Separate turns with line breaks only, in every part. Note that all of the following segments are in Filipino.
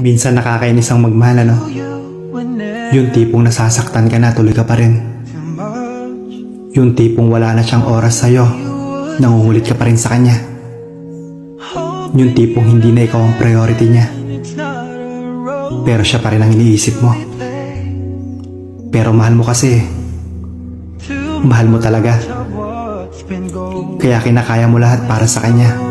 Minsan nakakainis ang magmahal, ano? Yung tipong nasasaktan ka na, tuloy ka pa rin. Yung tipong wala na siyang oras sa'yo, nangungulit ka pa rin sa kanya. Yung tipong hindi na ikaw ang priority niya. Pero siya pa rin ang iniisip mo. Pero mahal mo kasi. Mahal mo talaga. Kaya kinakaya mo lahat para sa kanya.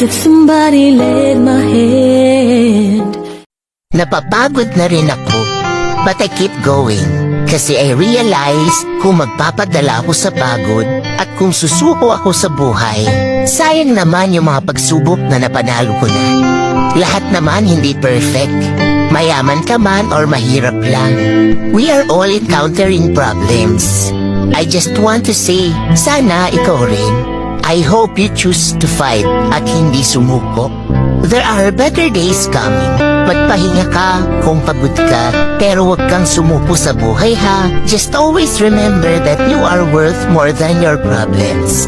As if somebody led my hand.
Napapagod na rin ako. But I keep going. Kasi I realize kung magpapadala ako sa pagod at kung susuko ako sa buhay, sayang naman yung mga pagsubok na napanalo ko na. Lahat naman hindi perfect. Mayaman ka man or mahirap lang. We are all encountering problems. I just want to say, sana ikaw rin. I hope you choose to fight at hindi sumuko. There are better days coming. Magpahinga ka kung pagod ka, pero huwag kang sumupo sa buhay ha. Just always remember that you are worth more than your problems.